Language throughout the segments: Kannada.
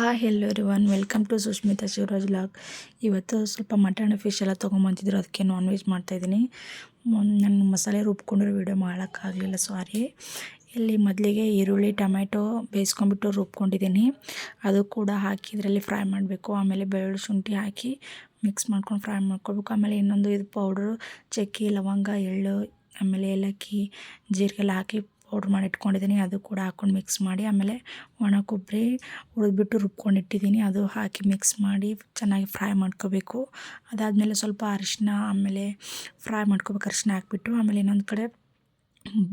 Hi hello one welcome to Sushmita Shivraj log ಇವತ್ತು ಸ್ವಲ್ಪ ಮಟನ್ ಫಿಶ್ ಎಲ್ಲ ತೊಗೊಂಬಂತಿದ್ರು ಅದಕ್ಕೆ ನಾನ್ ವೆಜ್ ಮಾಡ್ತಾಯಿದ್ದೀನಿ ನಾನು ಮಸಾಲೆ ರುಬ್ಕೊಂಡಿರೋ ವೀಡಿಯೋ ಮಾಡೋಕ್ಕಾಗಲಿಲ್ಲ ಸಾರಿ ಇಲ್ಲಿ ಮೊದಲಿಗೆ ಈರುಳ್ಳಿ ಟೊಮೆಟೊ ಬೇಯಿಸ್ಕೊಂಬಿಟ್ಟು ರುಬ್ಕೊಂಡಿದ್ದೀನಿ. ಅದು ಕೂಡ ಹಾಕಿ ಇದರಲ್ಲಿ ಫ್ರೈ ಮಾಡಬೇಕು. ಆಮೇಲೆ ಬೆಳ್ಳುಳ್ಳಿ ಶುಂಠಿ ಹಾಕಿ ಮಿಕ್ಸ್ ಮಾಡ್ಕೊಂಡು ಫ್ರೈ ಮಾಡ್ಕೊಬೇಕು ಆಮೇಲೆ ಇನ್ನೊಂದು ಇದು ಪೌಡ್ರು ಚಕ್ಕೆ, ಲವಂಗ, ಎಳ್ಳು, ಆಮೇಲೆ ಏಲಕ್ಕಿ ಜೀರಿಗೆಲ್ಲ ಹಾಕಿ ಪೌಡ್ರ್ ಮಾಡಿ ಇಟ್ಕೊಂಡಿದ್ದೀನಿ, ಅದು ಕೂಡ ಹಾಕ್ಕೊಂಡು ಮಿಕ್ಸ್ ಮಾಡಿ, ಆಮೇಲೆ ಒಣ ಕೊಬ್ಬರಿ ಹುರಿದ್ಬಿಟ್ಟು ರುಬ್ಕೊಂಡು ಇಟ್ಟಿದ್ದೀನಿ, ಅದು ಹಾಕಿ ಮಿಕ್ಸ್ ಮಾಡಿ ಚೆನ್ನಾಗಿ ಫ್ರೈ ಮಾಡ್ಕೋಬೇಕು. ಅದಾದಮೇಲೆ ಸ್ವಲ್ಪ ಅರಿಶಿನ ಆಮೇಲೆ ಫ್ರೈ ಮಾಡ್ಕೋಬೇಕು ಅರಿಶಿನ ಹಾಕ್ಬಿಟ್ಟು, ಆಮೇಲೆ ಇನ್ನೊಂದು ಕಡೆ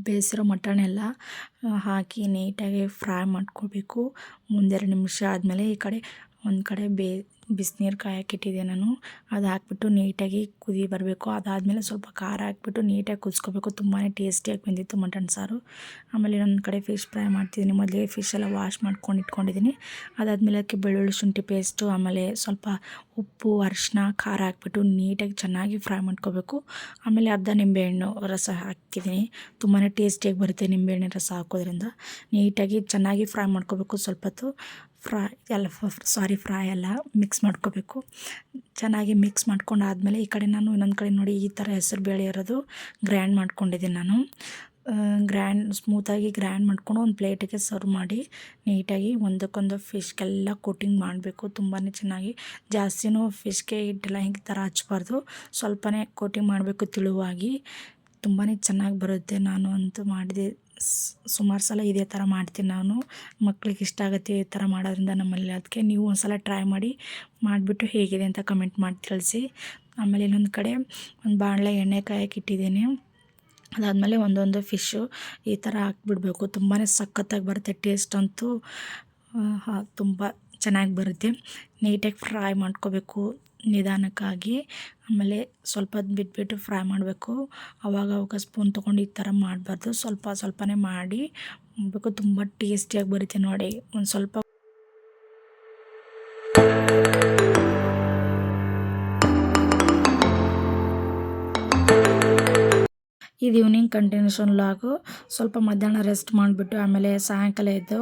ಬೇಯಿಸಿರೋ ಮಟನ್ ಎಲ್ಲ ಹಾಕಿ ನೀಟಾಗಿ ಫ್ರೈ ಮಾಡ್ಕೋಬೇಕು. ಮುಂದೆರಡು ನಿಮಿಷ ಆದಮೇಲೆ ಈ ಕಡೆ ಒಂದು ಕಡೆ ಬೇ, ಬಿಸಿನೀರು ಕಾಯಕ್ಕಿಟ್ಟಿದ್ದೆ ನಾನು. ಅದು ಹಾಕ್ಬಿಟ್ಟು ನೀಟಾಗಿ ಕುದಿ ಬರಬೇಕು. ಅದಾದಮೇಲೆ ಸ್ವಲ್ಪ ಖಾರ ಹಾಕ್ಬಿಟ್ಟು ನೀಟಾಗಿ ಕುದಿಸ್ಕೋಬೇಕು. ತುಂಬಾ ಟೇಸ್ಟಿಯಾಗಿ ಬಂದಿತ್ತು ಮಟನ್ ಸಾರು. ಆಮೇಲೆ ನನ್ನ ಕಡೆ ಫಿಶ್ ಫ್ರೈ ಮಾಡ್ತಿದ್ದೀನಿ. ಮೊದಲೇ ಫಿಶ್ ಎಲ್ಲ ವಾಶ್ ಮಾಡ್ಕೊಂಡು ಇಟ್ಕೊಂಡಿದ್ದೀನಿ. ಅದಾದಮೇಲೆ ಅದಕ್ಕೆ ಬೆಳ್ಳುಳ್ಳಿ ಶುಂಠಿ ಪೇಸ್ಟು ಆಮೇಲೆ ಸ್ವಲ್ಪ ಉಪ್ಪು ಅರಿಶಿನ ಖಾರ ಹಾಕ್ಬಿಟ್ಟು ನೀಟಾಗಿ ಚೆನ್ನಾಗಿ ಫ್ರೈ ಮಾಡ್ಕೋಬೇಕು. ಆಮೇಲೆ ಅರ್ಧ ನಿಂಬೆಹಣ್ಣು ರಸ ಹಾಕಿದ್ದೀನಿ. ತುಂಬಾ ಟೇಸ್ಟಿಯಾಗಿ ಬರುತ್ತೆ ನಿಂಬೆಹಣ್ಣಿನ ರಸ ಹಾಕೋದ್ರಿಂದ. ನೀಟಾಗಿ ಚೆನ್ನಾಗಿ ಫ್ರೈ ಮಾಡ್ಕೋಬೇಕು ಸ್ವಲ್ಪ ಹೊತ್ತು ಫ್ರೈ ಎಲ್ಲ ಸಾರಿ ಫ್ರೈ ಎಲ್ಲ ಮಿಕ್ಸ್ ಮಾಡ್ಕೋಬೇಕು. ಚೆನ್ನಾಗಿ ಮಿಕ್ಸ್ ಮಾಡ್ಕೊಂಡು ಆದಮೇಲೆ ಈ ಕಡೆ ನಾನು ಇನ್ನೊಂದು ಕಡೆ ನೋಡಿ ಈ ಥರ ಹೆಸರು ಬೇಳೆ ಇರೋದು ಗ್ರ್ಯಾಂಡ್ ಮಾಡ್ಕೊಂಡಿದ್ದೀನಿ ನಾನು. ಗ್ರ್ಯಾಂಡ್ ಸ್ಮೂತಾಗಿ ಗ್ರ್ಯಾಂಡ್ ಮಾಡ್ಕೊಂಡು ಒಂದು ಪ್ಲೇಟಿಗೆ ಸರ್ವ್ ಮಾಡಿ ನೀಟಾಗಿ ಒಂದಕ್ಕೊಂದು ಫಿಶ್ಗೆಲ್ಲ ಕೋಟಿಂಗ್ ಮಾಡಬೇಕು. ತುಂಬಾ ಚೆನ್ನಾಗಿ ಜಾಸ್ತಿನೂ ಫಿಶ್ಗೆ ಹಿಟ್ಟೆಲ್ಲ ಹಿಂಗೆ ಥರ ಹಚ್ಬಾರ್ದು ಸ್ವಲ್ಪನೇ ಕೋಟಿಂಗ್ ಮಾಡಬೇಕು ತಿಳುವಾಗಿ. ತುಂಬಾ ಚೆನ್ನಾಗಿ ಬರುತ್ತೆ. ನಾನು ಅಂತೂ ಮಾಡಿದೆ ಸುಮಾರು ಸಲ ಇದೇ ಥರ ಮಾಡ್ತೀನಿ ನಾನು. ಮಕ್ಳಿಗೆ ಇಷ್ಟ ಆಗುತ್ತೆ ಈ ಥರ ಮಾಡೋದ್ರಿಂದ ನಮ್ಮಲ್ಲಿ. ಅದಕ್ಕೆ ನೀವು ಒಂದು ಸಲ ಟ್ರೈ ಮಾಡಿ, ಮಾಡಿಬಿಟ್ಟು ಹೇಗಿದೆ ಅಂತ ಕಮೆಂಟ್ ಮಾಡಿ ತಿಳಿಸಿ. ಆಮೇಲೆ ಇನ್ನೊಂದು ಕಡೆ ಒಂದು ಬಾಣಲೆ ಎಣ್ಣೆ ಕಾಯಕ್ಕೆ ಇಟ್ಟಿದ್ದೀನಿ. ಅದಾದಮೇಲೆ ಒಂದೊಂದು ಫಿಶ್ಶು ಈ ಥರ ಹಾಕ್ಬಿಡ್ಬೇಕು. ತುಂಬಾ ಸಖತ್ತಾಗಿ ಬರುತ್ತೆ ಟೇಸ್ಟ್ ಅಂತೂ. ತುಂಬ ಚೆನ್ನಾಗಿ ಬರುತ್ತೆ. ನೀಟಾಗಿ ಫ್ರೈ ಮಾಡ್ಕೋಬೇಕು ನಿಧಾನಕ್ಕಾಗಿ. ಆಮೇಲೆ ಸ್ವಲ್ಪ ಹೊತ್ತು ಬಿಟ್ಬಿಟ್ಟು ಫ್ರೈ ಮಾಡಬೇಕು. ಅವಾಗ ಅವಾಗ ಸ್ಪೂನ್ ತೊಗೊಂಡು ಈ ಥರ ಮಾಡಬಾರ್ದು. ಸ್ವಲ್ಪ ಸ್ವಲ್ಪನೇ ಮಾಡಿ ಮಾಡಬೇಕು. ತುಂಬ ಟೇಸ್ಟಿಯಾಗಿ ಬರುತ್ತೆ ನೋಡಿ. ಒಂದು ಸ್ವಲ್ಪ ಇದು ಈವ್ನಿಂಗ್ ಕಂಟಿನ್ಯೂಷನ್ ಲಾಗು ಸ್ವಲ್ಪ ಮಧ್ಯಾಹ್ನ ರೆಸ್ಟ್ ಮಾಡಿಬಿಟ್ಟು ಆಮೇಲೆ ಸಾಯಂಕಾಲ ಎದ್ದು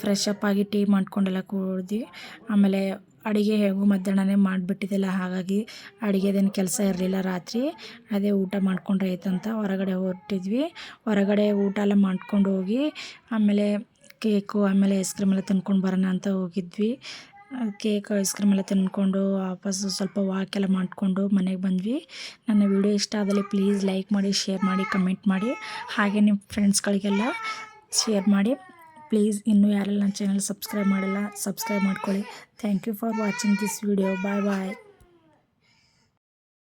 ಫ್ರೆಶ್ ಅಪ್ ಆಗಿ ಟೀ ಮಾಡ್ಕೊಂಡೆಲ್ಲ ಕೂಡಿ ಆಮೇಲೆ ಅಡುಗೆ ಹೇಗೂ ಮಧ್ಯಾಹ್ನನೇ ಮಾಡಿಬಿಟ್ಟಿದ್ದಿಲ್ಲ. ಹಾಗಾಗಿ ಅಡುಗೆದೇನು ಕೆಲಸ ಇರಲಿಲ್ಲ ರಾತ್ರಿ. ಅದೇ ಊಟ ಮಾಡ್ಕೊಂಡ್ರೆ ಆಯ್ತಂತ ಹೊರಗಡೆ ಹೊರಟಿದ್ವಿ. ಹೊರಗಡೆ ಊಟ ಎಲ್ಲ ಮಾಡ್ಕೊಂಡು ಹೋಗಿ ಆಮೇಲೆ ಕೇಕು ಆಮೇಲೆ ಐಸ್ ಕ್ರೀಮ್ ಎಲ್ಲ ತಿನ್ಕೊಂಡು ಬರೋಣ ಅಂತ ಹೋಗಿದ್ವಿ. ಕೇಕ್ ಐಸ್ ಕ್ರೀಮ್ ಎಲ್ಲ ತಿನ್ಕೊಂಡು ವಾಪಸ್ಸು ಸ್ವಲ್ಪ ವಾಕ್ ಎಲ್ಲ ಮಾಡಿಕೊಂಡು ಮನೆಗೆ ಬಂದ್ವಿ. ನನ್ನ ವಿಡಿಯೋ ಇಷ್ಟ ಆದಲ್ಲಿ ಪ್ಲೀಸ್ ಲೈಕ್ ಮಾಡಿ ಶೇರ್ ಮಾಡಿ ಕಮೆಂಟ್ ಮಾಡಿ. ಹಾಗೆ ನಿಮ್ಮ ಫ್ರೆಂಡ್ಸ್ಗಳಿಗೆಲ್ಲ ಶೇರ್ ಮಾಡಿ. ಪ್ಲೀಸ್ ಇನ್ನೂ ಯಾರೆಲ್ಲ ನನ್ನ ಚಾನಲ್ ಸಬ್ಸ್ಕ್ರೈಬ್ ಮಾಡಿಲ್ಲ ಸಬ್ಸ್ಕ್ರೈಬ್ ಮಾಡ್ಕೊಳ್ಳಿ. Thank you for watching this video bye bye